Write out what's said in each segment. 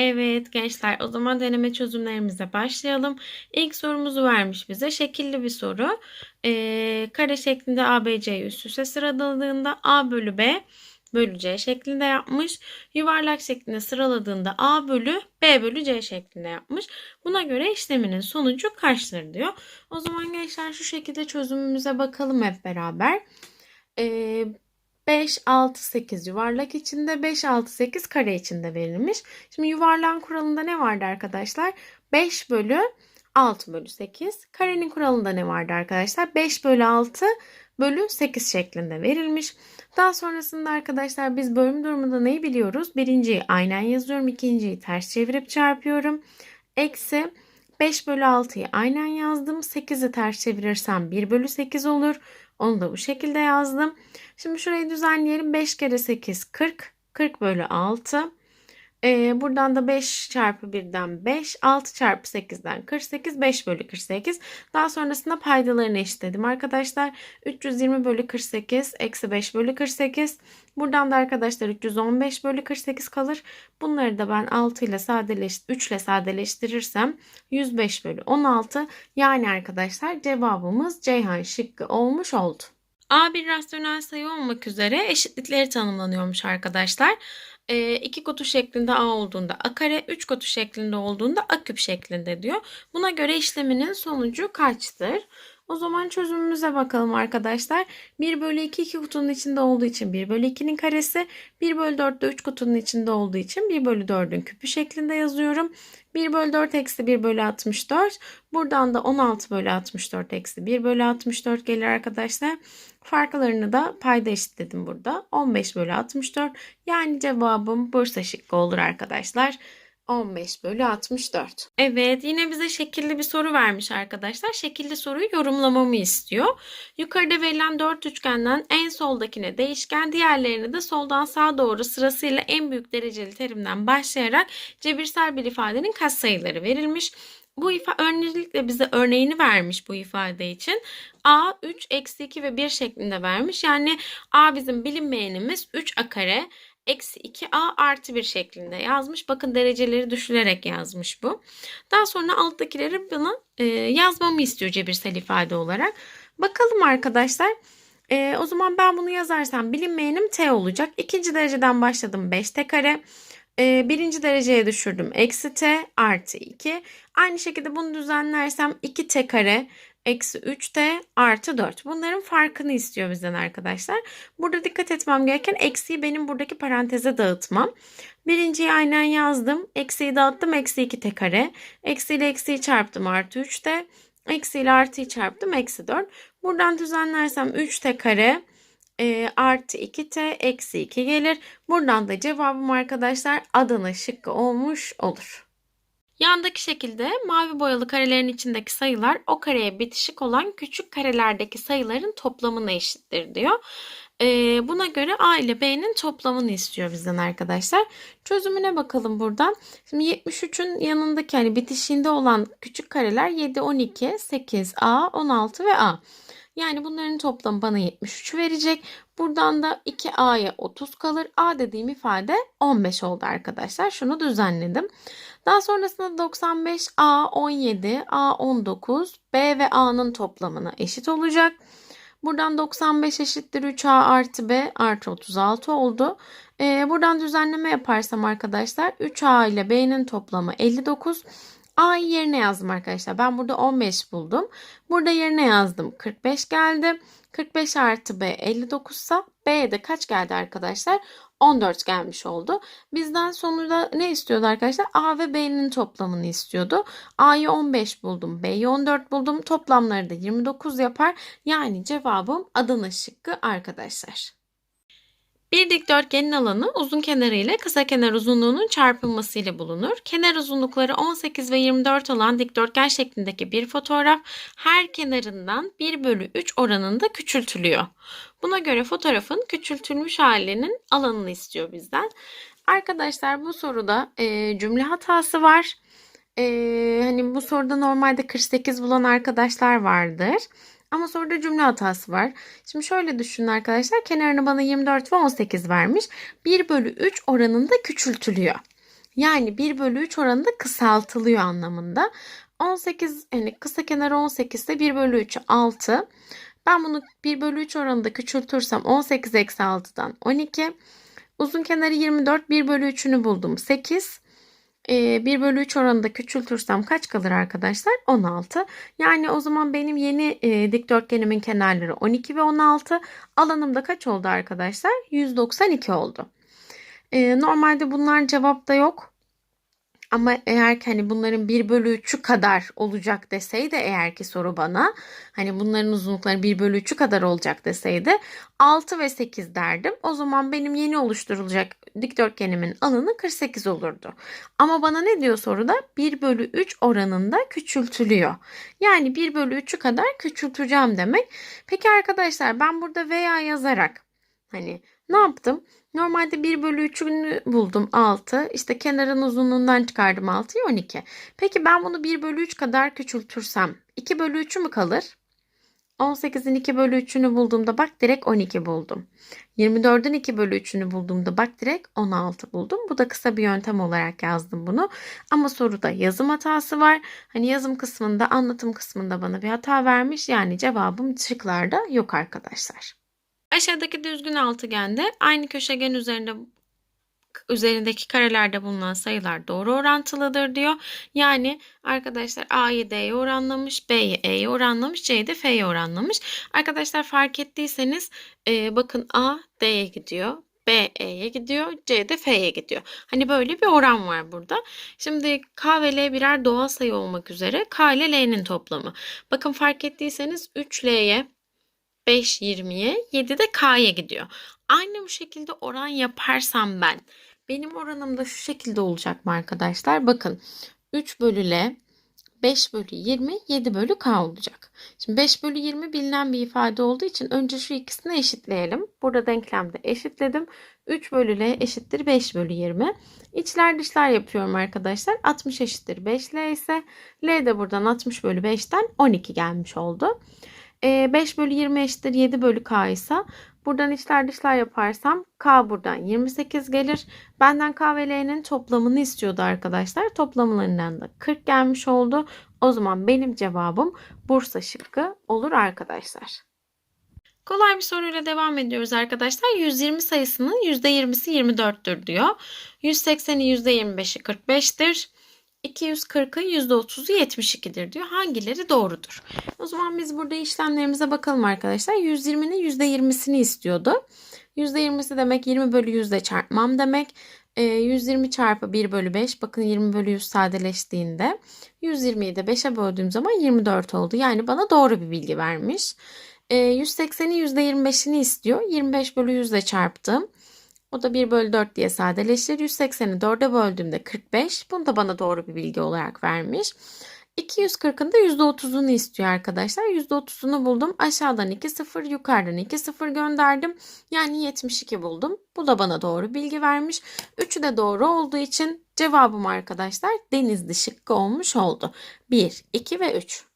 Evet gençler o zaman deneme çözümlerimize başlayalım. İlk sorumuzu vermiş bize. Şekilli bir soru. Ee, kare şeklinde ABC'yi üst üste sıraladığında A bölü B bölü C şeklinde yapmış. Yuvarlak şeklinde sıraladığında A bölü B bölü C şeklinde yapmış. Buna göre işleminin sonucu kaçtır diyor. O zaman gençler şu şekilde çözümümüze bakalım hep beraber. Ee, 5, 6, 8 yuvarlak içinde, 5, 6, 8 kare içinde verilmiş. Şimdi yuvarlağın kuralında ne vardı arkadaşlar? 5 bölü 6 bölü 8. Karenin kuralında ne vardı arkadaşlar? 5 bölü 6 bölü 8 şeklinde verilmiş. Daha sonrasında arkadaşlar biz bölüm durumunda neyi biliyoruz? Birinciyi aynen yazıyorum. ikinciyi ters çevirip çarpıyorum. Eksi 5 bölü 6'yı aynen yazdım. 8'i ters çevirirsem 1 bölü 8 olur. Onu da bu şekilde yazdım. Şimdi şurayı düzenleyelim. 5 kere 8 40. 40 bölü 6. Ee, buradan da 5 çarpı 1'den 5. 6 çarpı 8'den 48. 5 bölü 48. Daha sonrasında paydalarını eşitledim arkadaşlar. 320 bölü 48. Eksi 5 bölü 48. Buradan da arkadaşlar 315 bölü 48 kalır. Bunları da ben 6 ile sadeleş 3 ile sadeleştirirsem 105 bölü 16. Yani arkadaşlar cevabımız Ceyhan şıkkı olmuş oldu. A bir rasyonel sayı olmak üzere eşitlikleri tanımlanıyormuş arkadaşlar. E, kutu şeklinde A olduğunda A kare, üç kutu şeklinde olduğunda A küp şeklinde diyor. Buna göre işleminin sonucu kaçtır? O zaman çözümümüze bakalım arkadaşlar. 1 bölü 2 iki kutunun içinde olduğu için 1 bölü 2'nin karesi. 1 bölü 4 de 3 kutunun içinde olduğu için 1 bölü 4'ün küpü şeklinde yazıyorum. 1 bölü 4 eksi 1 bölü 64. Buradan da 16 bölü 64 eksi 1 bölü 64 gelir arkadaşlar. Farklarını da payda eşitledim burada. 15 bölü 64. Yani cevabım Bursa şıkkı olur arkadaşlar. 15 bölü 64. Evet yine bize şekilli bir soru vermiş arkadaşlar. Şekilli soruyu yorumlamamı istiyor. Yukarıda verilen dört üçgenden en soldakine değişken diğerlerini de soldan sağa doğru sırasıyla en büyük dereceli terimden başlayarak cebirsel bir ifadenin katsayıları verilmiş. Bu ifade öncelikle bize örneğini vermiş bu ifade için. A 3 eksi 2 ve 1 şeklinde vermiş. Yani A bizim bilinmeyenimiz 3A kare eksi 2a artı 1 şeklinde yazmış. Bakın dereceleri düşülerek yazmış bu. Daha sonra alttakileri bana e, yazmamı istiyor cebirsel ifade olarak. Bakalım arkadaşlar. E, o zaman ben bunu yazarsam bilinmeyenim t olacak. İkinci dereceden başladım 5t kare. E, birinci dereceye düşürdüm eksi t artı 2. Aynı şekilde bunu düzenlersem 2t kare eksi 3t artı 4. Bunların farkını istiyor bizden arkadaşlar. Burada dikkat etmem gereken eksiyi benim buradaki paranteze dağıtmam. Birinciyi aynen yazdım. Eksiyi dağıttım. Eksi 2t kare. Eksi ile eksiyi çarptım artı 3t. Eksi ile artıyı çarptım. Eksi 4. Buradan düzenlersem 3t kare e, artı 2t eksi 2 gelir. Buradan da cevabım arkadaşlar Adana şıkkı olmuş olur. Yandaki şekilde mavi boyalı karelerin içindeki sayılar o kareye bitişik olan küçük karelerdeki sayıların toplamına eşittir diyor. Ee, buna göre A ile B'nin toplamını istiyor bizden arkadaşlar. Çözümüne bakalım buradan. Şimdi 73'ün yanındaki hani bitişiğinde olan küçük kareler 7, 12, 8, A, 16 ve A. Yani bunların toplamı bana 73 verecek. Buradan da 2A'ya 30 kalır. A dediğim ifade 15 oldu arkadaşlar. Şunu düzenledim. Daha sonrasında 95 A 17, A 19, B ve A'nın toplamına eşit olacak. Buradan 95 eşittir 3A artı B artı 36 oldu. Ee, buradan düzenleme yaparsam arkadaşlar 3A ile B'nin toplamı 59. A'yı yerine yazdım arkadaşlar. Ben burada 15 buldum. Burada yerine yazdım. 45 geldi. 45 artı B 59 ise B'ye de kaç geldi arkadaşlar? 14 gelmiş oldu. Bizden sonunda ne istiyordu arkadaşlar? A ve B'nin toplamını istiyordu. A'yı 15 buldum. B'yi 14 buldum. Toplamları da 29 yapar. Yani cevabım Adana şıkkı arkadaşlar. Bir dikdörtgenin alanı uzun kenarı ile kısa kenar uzunluğunun çarpılması ile bulunur. Kenar uzunlukları 18 ve 24 olan dikdörtgen şeklindeki bir fotoğraf her kenarından 1 bölü 3 oranında küçültülüyor. Buna göre fotoğrafın küçültülmüş halinin alanını istiyor bizden. Arkadaşlar bu soruda e, cümle hatası var. E, hani bu soruda normalde 48 bulan arkadaşlar vardır. Ama soruda cümle hatası var. Şimdi şöyle düşünün arkadaşlar. Kenarını bana 24 ve 18 vermiş. 1 bölü 3 oranında küçültülüyor. Yani 1 bölü 3 oranında kısaltılıyor anlamında. 18 yani kısa kenarı 18 ise 1 bölü 3 6. Ben bunu 1 bölü 3 oranında küçültürsem 18 eksi 6'dan 12. Uzun kenarı 24 1 bölü 3'ünü buldum 8. Ee, 1 bölü 3 oranında küçültürsem kaç kalır arkadaşlar? 16. Yani o zaman benim yeni e, dikdörtgenimin kenarları 12 ve 16. Alanımda kaç oldu arkadaşlar? 192 oldu. Ee, normalde bunlar cevapta yok. Ama eğer ki hani bunların 1 bölü 3'ü kadar olacak deseydi eğer ki soru bana hani bunların uzunlukları 1 bölü 3'ü kadar olacak deseydi 6 ve 8 derdim. O zaman benim yeni oluşturulacak dikdörtgenimin alanı 48 olurdu. Ama bana ne diyor soruda? 1 bölü 3 oranında küçültülüyor. Yani 1 bölü 3'ü kadar küçülteceğim demek. Peki arkadaşlar ben burada veya yazarak hani ne yaptım? Normalde 1 bölü 3'ünü buldum 6. İşte kenarın uzunluğundan çıkardım 6'yı 12. Peki ben bunu 1 bölü 3 kadar küçültürsem 2 bölü 3'ü mü kalır? 18'in 2 bölü 3'ünü bulduğumda bak direkt 12 buldum. 24'ün 2 bölü 3'ünü bulduğumda bak direkt 16 buldum. Bu da kısa bir yöntem olarak yazdım bunu. Ama soruda yazım hatası var. Hani yazım kısmında anlatım kısmında bana bir hata vermiş. Yani cevabım şıklarda yok arkadaşlar. Aşağıdaki düzgün altıgende aynı köşegen üzerinde üzerindeki karelerde bulunan sayılar doğru orantılıdır diyor. Yani arkadaşlar A'yı D'ye oranlamış, B'yi E'ye oranlamış, C'yi de F'ye oranlamış. Arkadaşlar fark ettiyseniz e, bakın A D'ye gidiyor. B E'ye gidiyor, C de F'ye gidiyor. Hani böyle bir oran var burada. Şimdi K ve L birer doğal sayı olmak üzere K ile L'nin toplamı. Bakın fark ettiyseniz 3 L'ye 5 20'ye 7 de K'ya gidiyor. Aynı bu şekilde oran yaparsam ben benim oranım da şu şekilde olacak mı arkadaşlar? Bakın 3 bölü L 5 bölü 20 7 bölü K olacak. Şimdi 5 bölü 20 bilinen bir ifade olduğu için önce şu ikisini eşitleyelim. Burada denklemde eşitledim. 3 bölü L eşittir 5 bölü 20. İçler dışlar yapıyorum arkadaşlar. 60 eşittir 5 L ise L de buradan 60 bölü 5'ten 12 gelmiş oldu. 5 bölü 20 eşittir 7 bölü k ise buradan içler dışlar yaparsam k buradan 28 gelir. Benden k ve l'nin toplamını istiyordu arkadaşlar. Toplamlarından da 40 gelmiş oldu. O zaman benim cevabım Bursa şıkkı olur arkadaşlar. Kolay bir soruyla devam ediyoruz arkadaşlar. 120 sayısının %20'si 24'tür diyor. 180'i %25'i 45'tir. 240'ın %30'u 72'dir diyor. Hangileri doğrudur? O zaman biz burada işlemlerimize bakalım arkadaşlar. 120'nin %20'sini istiyordu. %20'si demek 20 bölü 100 çarpmam demek. E, 120 çarpı 1 bölü 5. Bakın 20 bölü 100 sadeleştiğinde 120'yi de 5'e böldüğüm zaman 24 oldu. Yani bana doğru bir bilgi vermiş. E, 180'i %25'ini istiyor. 25 bölü 100 çarptım. O da 1 bölü 4 diye sadeleşir. 180'i 4'e böldüğümde 45. Bunu da bana doğru bir bilgi olarak vermiş. 240'ın da %30'unu istiyor arkadaşlar. %30'unu buldum. Aşağıdan 2 0, yukarıdan 2 0 gönderdim. Yani 72 buldum. Bu da bana doğru bilgi vermiş. Üçü de doğru olduğu için cevabım arkadaşlar denizli şıkkı olmuş oldu. 1, 2 ve 3.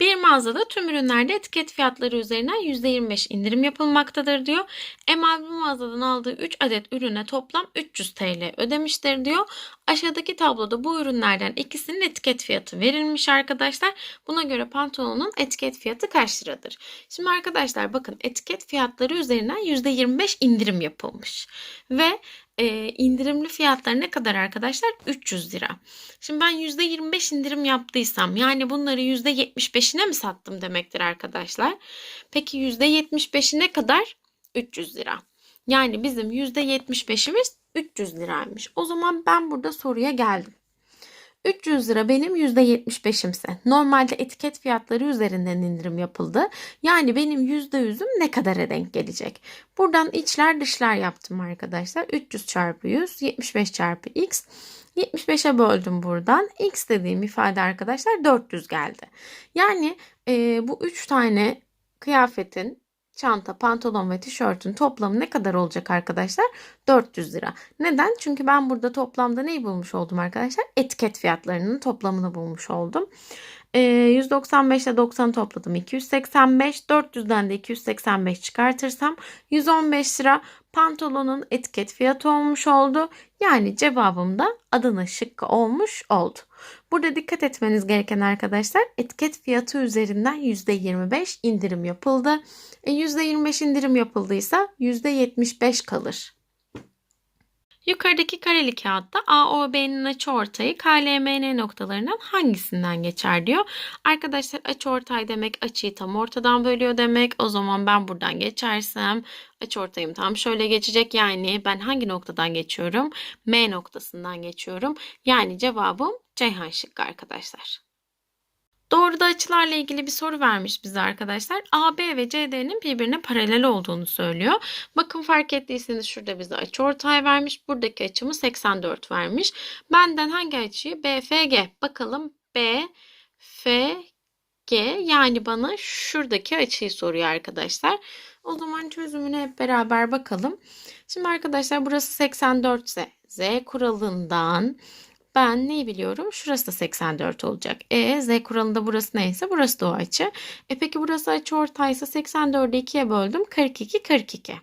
Bir mağazada tüm ürünlerde etiket fiyatları üzerinden %25 indirim yapılmaktadır diyor. Emal bu mağazadan aldığı 3 adet ürüne toplam 300 TL ödemiştir diyor. Aşağıdaki tabloda bu ürünlerden ikisinin etiket fiyatı verilmiş arkadaşlar. Buna göre pantolonun etiket fiyatı kaç liradır? Şimdi arkadaşlar bakın etiket fiyatları üzerinden %25 indirim yapılmış. Ve e, indirimli fiyatları ne kadar arkadaşlar? 300 lira. Şimdi ben %25 indirim yaptıysam yani bunları %75'ine mi sattım demektir arkadaşlar. Peki %75'i ne kadar? 300 lira. Yani bizim %75'imiz 300 liraymış. O zaman ben burada soruya geldim. 300 lira benim %75'imse normalde etiket fiyatları üzerinden indirim yapıldı. Yani benim %100'üm ne kadara denk gelecek? Buradan içler dışlar yaptım arkadaşlar. 300 çarpı 100 75 çarpı x 75'e böldüm buradan. X dediğim ifade arkadaşlar 400 geldi. Yani e, bu 3 tane kıyafetin çanta, pantolon ve tişörtün toplamı ne kadar olacak arkadaşlar? 400 lira. Neden? Çünkü ben burada toplamda neyi bulmuş oldum arkadaşlar? Etiket fiyatlarının toplamını bulmuş oldum. Ee, 195 ile 90'ı topladım 285. 400'den de 285 çıkartırsam 115 lira pantolonun etiket fiyatı olmuş oldu. Yani cevabım da Adana şıkkı olmuş oldu. Burada dikkat etmeniz gereken arkadaşlar etiket fiyatı üzerinden %25 indirim yapıldı. E, %25 indirim yapıldıysa %75 kalır. Yukarıdaki kareli kağıtta AOB'nin açıortayı KLMN noktalarından hangisinden geçer diyor. Arkadaşlar açıortay demek açıyı tam ortadan bölüyor demek. O zaman ben buradan geçersem açıortayım tam şöyle geçecek. Yani ben hangi noktadan geçiyorum? M noktasından geçiyorum. Yani cevabım Ceyhan şıkkı arkadaşlar. Doğruda açılarla ilgili bir soru vermiş bize arkadaşlar. AB ve CD'nin birbirine paralel olduğunu söylüyor. Bakın fark ettiyseniz şurada bize açıortay vermiş. Buradaki açımı 84 vermiş. Benden hangi açıyı? BFG. Bakalım BFG yani bana şuradaki açıyı soruyor arkadaşlar. O zaman çözümüne hep beraber bakalım. Şimdi arkadaşlar burası 84 ise Z kuralından ben neyi biliyorum? Şurası da 84 olacak. E z kuralında burası neyse burası da o açı. E peki burası açı ortaysa 84'ü 2'ye böldüm. 42 42.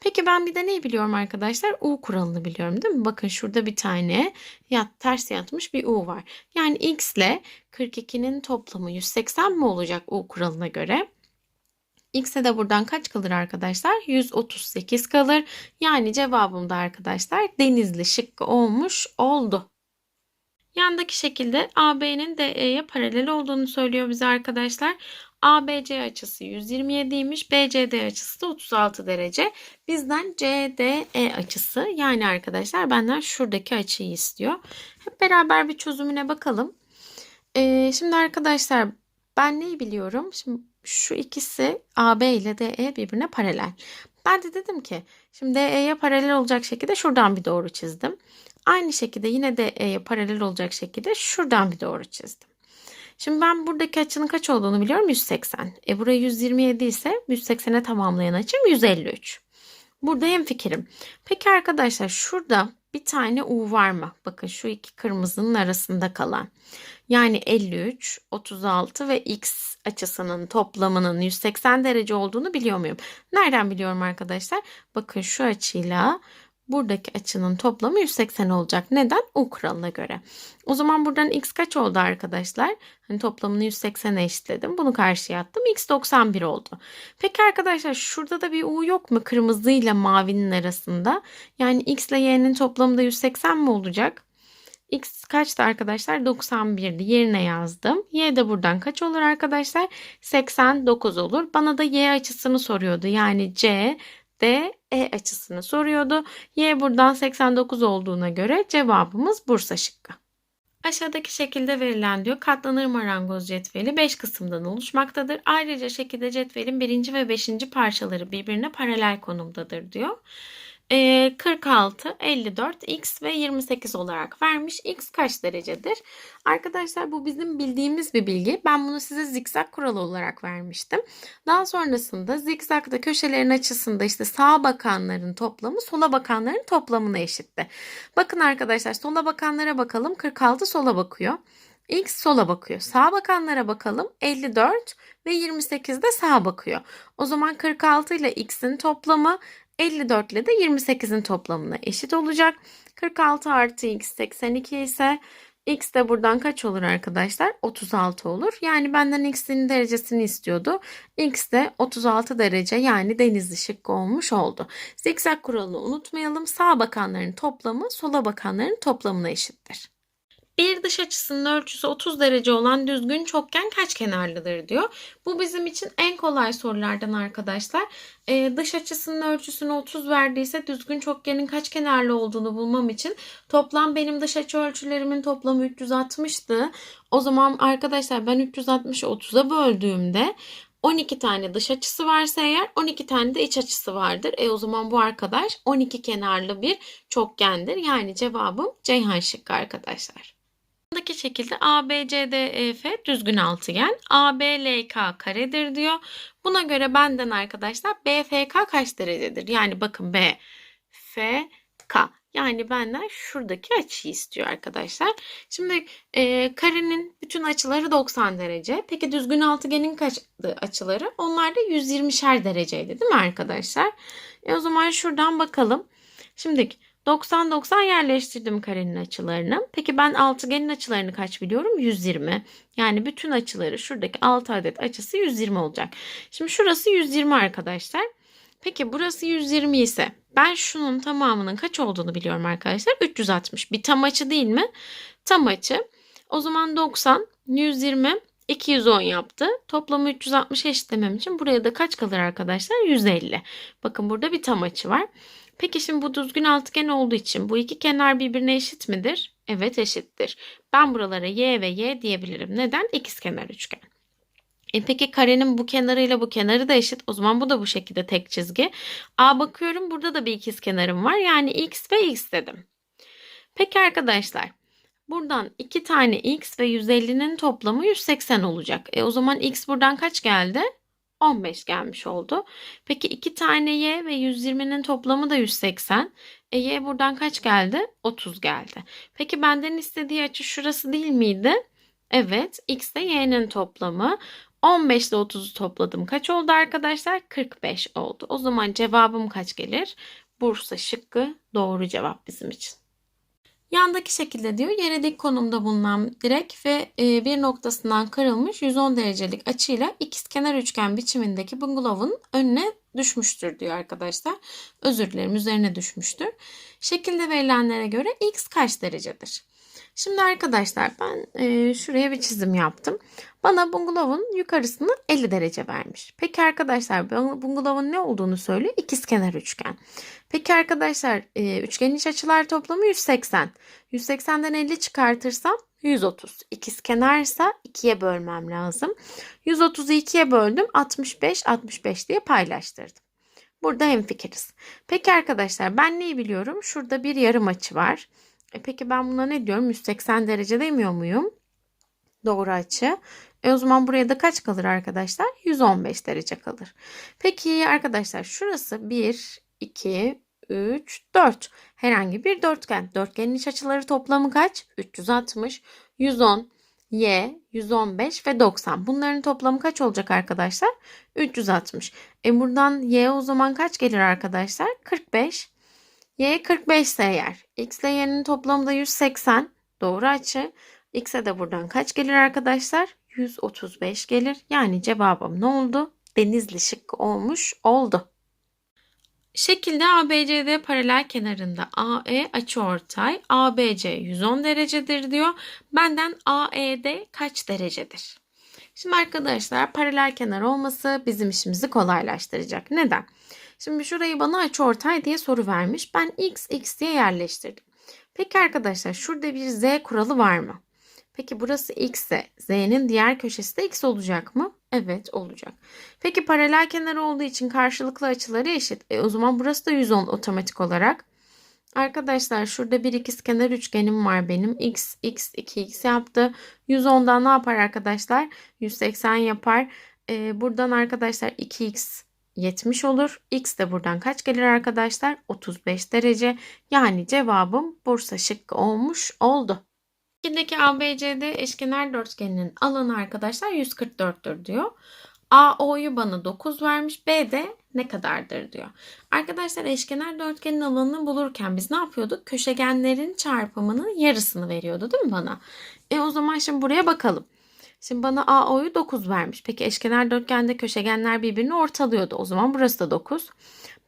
Peki ben bir de neyi biliyorum arkadaşlar? U kuralını biliyorum değil mi? Bakın şurada bir tane yat, ters yatmış bir U var. Yani x ile 42'nin toplamı 180 mi olacak U kuralına göre? X'e de buradan kaç kalır arkadaşlar? 138 kalır. Yani cevabım da arkadaşlar denizli şıkkı olmuş oldu. Yandaki şekilde AB'nin DE'ye paralel olduğunu söylüyor bize arkadaşlar. ABC açısı 127'ymiş. BCD açısı da 36 derece. Bizden CDE açısı yani arkadaşlar benden şuradaki açıyı istiyor. Hep beraber bir çözümüne bakalım. Ee, şimdi arkadaşlar ben neyi biliyorum? Şimdi şu ikisi AB ile DE birbirine paralel. Ben de dedim ki şimdi DE'ye paralel olacak şekilde şuradan bir doğru çizdim. Aynı şekilde yine de E'ye paralel olacak şekilde şuradan bir doğru çizdim. Şimdi ben buradaki açının kaç olduğunu biliyorum 180. E buraya 127 ise 180'e tamamlayan açım 153. Burada hem fikrim. Peki arkadaşlar şurada bir tane U var mı? Bakın şu iki kırmızının arasında kalan. Yani 53, 36 ve X açısının toplamının 180 derece olduğunu biliyor muyum? Nereden biliyorum arkadaşlar? Bakın şu açıyla buradaki açının toplamı 180 olacak. Neden? U kuralına göre. O zaman buradan x kaç oldu arkadaşlar? Hani toplamını 180'e eşitledim. Bunu karşıya attım. x 91 oldu. Peki arkadaşlar şurada da bir u yok mu? Kırmızı ile mavinin arasında. Yani x ile y'nin toplamı da 180 mi olacak? X kaçtı arkadaşlar? 91'di. Yerine yazdım. Y de buradan kaç olur arkadaşlar? 89 olur. Bana da Y açısını soruyordu. Yani C D, E açısını soruyordu. Y buradan 89 olduğuna göre cevabımız Bursa şıkkı. Aşağıdaki şekilde verilen diyor katlanır marangoz cetveli 5 kısımdan oluşmaktadır. Ayrıca şekilde cetvelin birinci ve beşinci parçaları birbirine paralel konumdadır diyor. 46, ee, 54, x ve 28 olarak vermiş. x kaç derecedir? Arkadaşlar bu bizim bildiğimiz bir bilgi. Ben bunu size zikzak kuralı olarak vermiştim. Daha sonrasında zikzakta köşelerin açısında işte sağa bakanların toplamı sola bakanların toplamına eşitti. Bakın arkadaşlar sola bakanlara bakalım. 46 sola bakıyor. X sola bakıyor. Sağa bakanlara bakalım. 54 ve 28 de sağa bakıyor. O zaman 46 ile X'in toplamı 54 ile de 28'in toplamına eşit olacak. 46 artı x 82 ise x de buradan kaç olur arkadaşlar? 36 olur. Yani benden x'in derecesini istiyordu. x de 36 derece yani denizli şıkkı olmuş oldu. Zikzak kuralını unutmayalım. Sağ bakanların toplamı sola bakanların toplamına eşittir. Bir dış açısının ölçüsü 30 derece olan düzgün çokgen kaç kenarlıdır diyor. Bu bizim için en kolay sorulardan arkadaşlar. Ee, dış açısının ölçüsünü 30 verdiyse düzgün çokgenin kaç kenarlı olduğunu bulmam için toplam benim dış açı ölçülerimin toplamı 360'tı. O zaman arkadaşlar ben 360'ı 30'a böldüğümde 12 tane dış açısı varsa eğer 12 tane de iç açısı vardır. E o zaman bu arkadaş 12 kenarlı bir çokgendir. Yani cevabım Ceyhan şıkkı arkadaşlar. Buradaki şekilde ABCDEF düzgün altıgen. ABLK karedir diyor. Buna göre benden arkadaşlar BFK kaç derecedir? Yani bakın BFK Yani benden şuradaki açıyı istiyor arkadaşlar. Şimdi e, karenin bütün açıları 90 derece. Peki düzgün altıgenin kaçtı açıları? Onlar da 120'şer dereceydi değil mi arkadaşlar? E o zaman şuradan bakalım. Şimdi 90-90 yerleştirdim karenin açılarını. Peki ben altıgenin açılarını kaç biliyorum? 120. Yani bütün açıları şuradaki 6 adet açısı 120 olacak. Şimdi şurası 120 arkadaşlar. Peki burası 120 ise ben şunun tamamının kaç olduğunu biliyorum arkadaşlar. 360. Bir tam açı değil mi? Tam açı. O zaman 90, 120, 210 yaptı. Toplamı 360 eşitlemem için buraya da kaç kalır arkadaşlar? 150. Bakın burada bir tam açı var. Peki şimdi bu düzgün altıgen olduğu için bu iki kenar birbirine eşit midir? Evet eşittir. Ben buralara y ve y diyebilirim. Neden? İkizkenar üçgen. E peki karenin bu kenarıyla bu kenarı da eşit. O zaman bu da bu şekilde tek çizgi. A bakıyorum burada da bir ikiz kenarım var. Yani x ve x dedim. Peki arkadaşlar buradan iki tane x ve 150'nin toplamı 180 olacak. E o zaman x buradan kaç geldi? 15 gelmiş oldu. Peki 2 tane y ve 120'nin toplamı da 180. E y buradan kaç geldi? 30 geldi. Peki benden istediği açı şurası değil miydi? Evet, x ile y'nin toplamı. 15 ile 30'u topladım. Kaç oldu arkadaşlar? 45 oldu. O zaman cevabım kaç gelir? Bursa şıkkı doğru cevap bizim için. Yandaki şekilde diyor yere dik konumda bulunan direk ve e, bir noktasından kırılmış 110 derecelik açıyla ikizkenar üçgen biçimindeki bungalovun önüne düşmüştür diyor arkadaşlar. Özür dilerim üzerine düşmüştür. Şekilde verilenlere göre x kaç derecedir? Şimdi arkadaşlar ben e, şuraya bir çizim yaptım. Bana bungalovun yukarısını 50 derece vermiş. Peki arkadaşlar bungalovun ne olduğunu söylüyor? İkizkenar üçgen. Peki arkadaşlar e, üçgenin iç açılar toplamı 180. 180'den 50 çıkartırsam 130. İkizkenarsa 2'ye bölmem lazım. 130'u 2'ye böldüm. 65 65 diye paylaştırdım. Burada hemfikiriz. Peki arkadaşlar ben neyi biliyorum? Şurada bir yarım açı var. E peki ben buna ne diyorum? 180 derece demiyor muyum? Doğru açı. E o zaman buraya da kaç kalır arkadaşlar? 115 derece kalır. Peki arkadaşlar şurası 1, 2, 3, 4. Herhangi bir dörtgen. Dörtgenin iç açıları toplamı kaç? 360, 110, y, 115 ve 90. Bunların toplamı kaç olacak arkadaşlar? 360. E buradan y o zaman kaç gelir arkadaşlar? 45. Y 45 ise eğer x ile y'nin toplamı da 180 doğru açı. X'e de buradan kaç gelir arkadaşlar? 135 gelir. Yani cevabım ne oldu? Denizli şık olmuş oldu. Şekilde ABCD paralel kenarında AE açıortay, ABC 110 derecedir diyor. Benden AED kaç derecedir? Şimdi arkadaşlar paralel kenar olması bizim işimizi kolaylaştıracak. Neden? Şimdi şurayı bana açıortay diye soru vermiş. Ben x, x diye yerleştirdim. Peki arkadaşlar şurada bir z kuralı var mı? Peki burası x ise z'nin diğer köşesi de x olacak mı? Evet olacak. Peki paralel kenar olduğu için karşılıklı açıları eşit. E, o zaman burası da 110 otomatik olarak. Arkadaşlar şurada bir ikizkenar üçgenim var benim. X, X, 2X yaptı. 110'dan ne yapar arkadaşlar? 180 yapar. Ee, buradan arkadaşlar 2X 70 olur. X de buradan kaç gelir arkadaşlar? 35 derece. Yani cevabım Bursa şıkkı olmuş oldu. İçindeki ABCD eşkenar dörtgeninin alanı arkadaşlar 144'tür diyor. AO'yu bana 9 vermiş. B de ne kadardır diyor. Arkadaşlar eşkenar dörtgenin alanını bulurken biz ne yapıyorduk? Köşegenlerin çarpımının yarısını veriyordu değil mi bana? E o zaman şimdi buraya bakalım. Şimdi bana AO'yu 9 vermiş. Peki eşkenar dörtgende köşegenler birbirini ortalıyordu. O zaman burası da 9.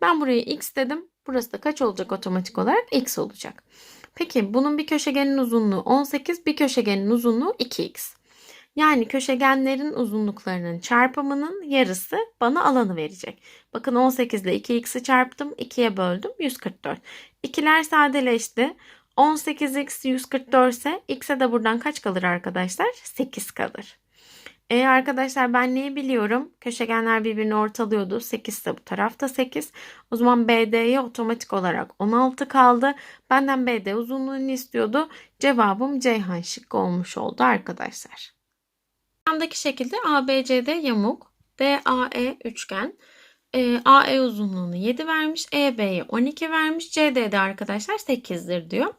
Ben buraya x dedim. Burası da kaç olacak otomatik olarak? x olacak. Peki bunun bir köşegenin uzunluğu 18, bir köşegenin uzunluğu 2x. Yani köşegenlerin uzunluklarının çarpımının yarısı bana alanı verecek. Bakın 18 ile 2x'i çarptım. 2'ye böldüm. 144. İkiler sadeleşti. 18x 144 ise x'e de buradan kaç kalır arkadaşlar? 8 kalır. E arkadaşlar ben neyi biliyorum? Köşegenler birbirini ortalıyordu. 8 ise bu tarafta 8. O zaman BD'ye otomatik olarak 16 kaldı. Benden BD uzunluğunu istiyordu. Cevabım Ceyhan şık olmuş oldu arkadaşlar. Yandaki şekilde ABCD yamuk, DAE üçgen. E, AE uzunluğunu 7 vermiş. EB'ye 12 vermiş. CD'de arkadaşlar 8'dir diyor.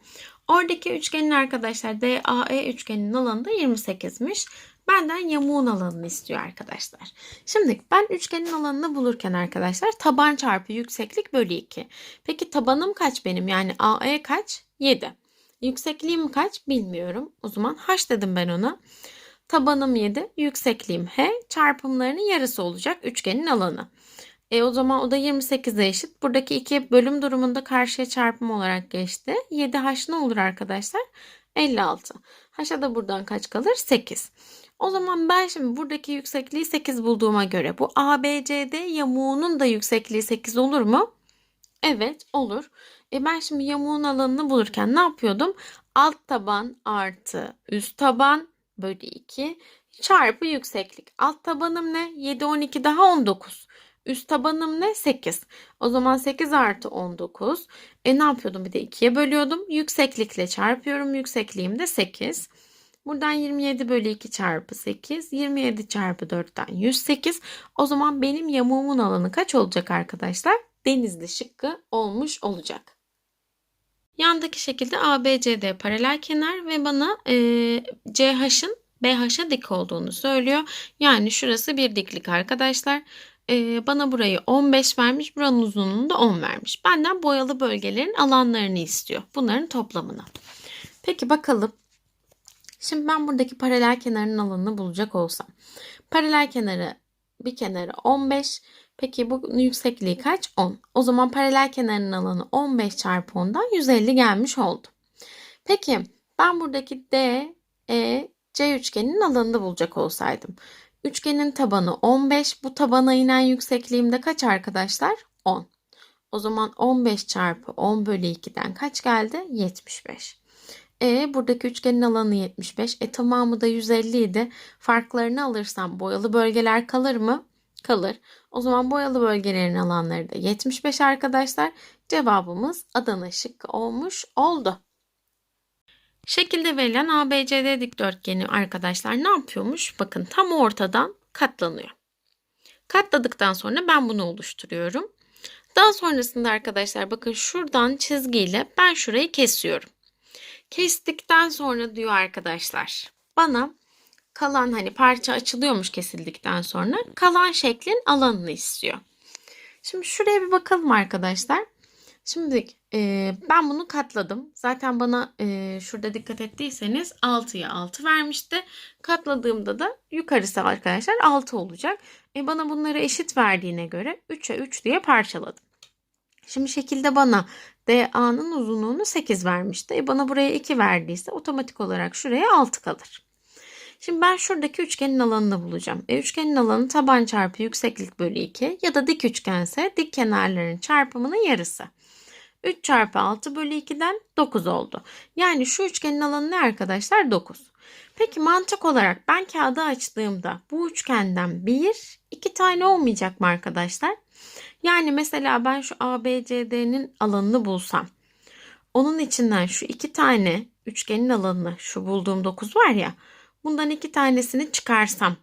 Oradaki üçgenin arkadaşlar DAE üçgeninin alanı da 28'miş. Benden yamuğun alanını istiyor arkadaşlar. Şimdi ben üçgenin alanını bulurken arkadaşlar taban çarpı yükseklik bölü 2. Peki tabanım kaç benim? Yani AE kaç? 7. Yüksekliğim kaç? Bilmiyorum. O zaman h dedim ben ona. Tabanım 7, yüksekliğim h, çarpımlarının yarısı olacak üçgenin alanı. E o zaman o da 28'e eşit. Buradaki iki bölüm durumunda karşıya çarpım olarak geçti. 7h ne olur arkadaşlar? 56. H'a da buradan kaç kalır? 8. O zaman ben şimdi buradaki yüksekliği 8 bulduğuma göre bu ABCD yamuğunun da yüksekliği 8 olur mu? Evet olur. E ben şimdi yamuğun alanını bulurken ne yapıyordum? Alt taban artı üst taban bölü 2 çarpı yükseklik. Alt tabanım ne? 7, 12 daha 19. Üst tabanım ne? 8. O zaman 8 artı 19. E ne yapıyordum? Bir de 2'ye bölüyordum. Yükseklikle çarpıyorum. Yüksekliğim de 8. Buradan 27 bölü 2 çarpı 8. 27 çarpı 4'ten 108. O zaman benim yamuğumun alanı kaç olacak arkadaşlar? Denizli şıkkı olmuş olacak. Yandaki şekilde ABCD paralel kenar ve bana e, CH'ın BH'a dik olduğunu söylüyor. Yani şurası bir diklik arkadaşlar. E, bana burayı 15 vermiş, buranın uzunluğunu da 10 vermiş. Benden boyalı bölgelerin alanlarını istiyor. Bunların toplamını. Peki bakalım. Şimdi ben buradaki paralel kenarın alanını bulacak olsam. Paralel kenarı bir kenarı 15. Peki bu yüksekliği kaç? 10. O zaman paralel kenarın alanı 15 çarpı 10'dan 150 gelmiş oldu. Peki ben buradaki D, E, C üçgeninin alanını bulacak olsaydım. Üçgenin tabanı 15. Bu tabana inen yüksekliğim de kaç arkadaşlar? 10. O zaman 15 çarpı 10 bölü 2'den kaç geldi? 75. E buradaki üçgenin alanı 75. E tamamı da 150 idi. Farklarını alırsam boyalı bölgeler kalır mı? Kalır. O zaman boyalı bölgelerin alanları da 75 arkadaşlar. Cevabımız Adana şıkkı olmuş oldu. Şekilde verilen ABCD dikdörtgeni arkadaşlar ne yapıyormuş? Bakın tam ortadan katlanıyor. Katladıktan sonra ben bunu oluşturuyorum. Daha sonrasında arkadaşlar bakın şuradan çizgiyle ben şurayı kesiyorum. Kestikten sonra diyor arkadaşlar bana kalan hani parça açılıyormuş kesildikten sonra kalan şeklin alanını istiyor. Şimdi şuraya bir bakalım arkadaşlar. Şimdi e, ben bunu katladım. Zaten bana e, şurada dikkat ettiyseniz 6'ya 6 vermişti. Katladığımda da yukarısı arkadaşlar 6 olacak. E, bana bunları eşit verdiğine göre 3'e 3 diye parçaladım. Şimdi şekilde bana DA'nın uzunluğunu 8 vermişti. E, bana buraya 2 verdiyse otomatik olarak şuraya 6 kalır. Şimdi ben şuradaki üçgenin alanını bulacağım. E, üçgenin alanı taban çarpı yükseklik bölü 2 ya da dik üçgense dik kenarların çarpımının yarısı. 3 çarpı 6 bölü 2'den 9 oldu. Yani şu üçgenin alanı ne arkadaşlar? 9. Peki mantık olarak ben kağıdı açtığımda bu üçgenden bir, iki tane olmayacak mı arkadaşlar? Yani mesela ben şu ABCD'nin alanını bulsam. Onun içinden şu iki tane üçgenin alanını şu bulduğum 9 var ya. Bundan iki tanesini çıkarsam.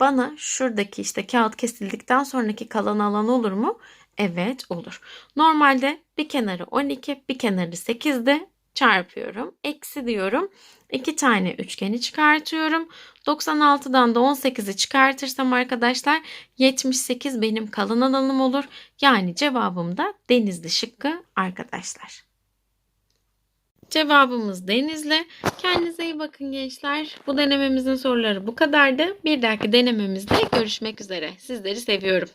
Bana şuradaki işte kağıt kesildikten sonraki kalan alan olur mu? Evet olur. Normalde bir kenarı 12 bir kenarı 8'de çarpıyorum. Eksi diyorum. 2 tane üçgeni çıkartıyorum. 96'dan da 18'i çıkartırsam arkadaşlar 78 benim kalan alanım olur. Yani cevabım da denizli şıkkı arkadaşlar. Cevabımız Denizli. Kendinize iyi bakın gençler. Bu denememizin soruları bu kadardı. Bir dahaki denememizde görüşmek üzere. Sizleri seviyorum.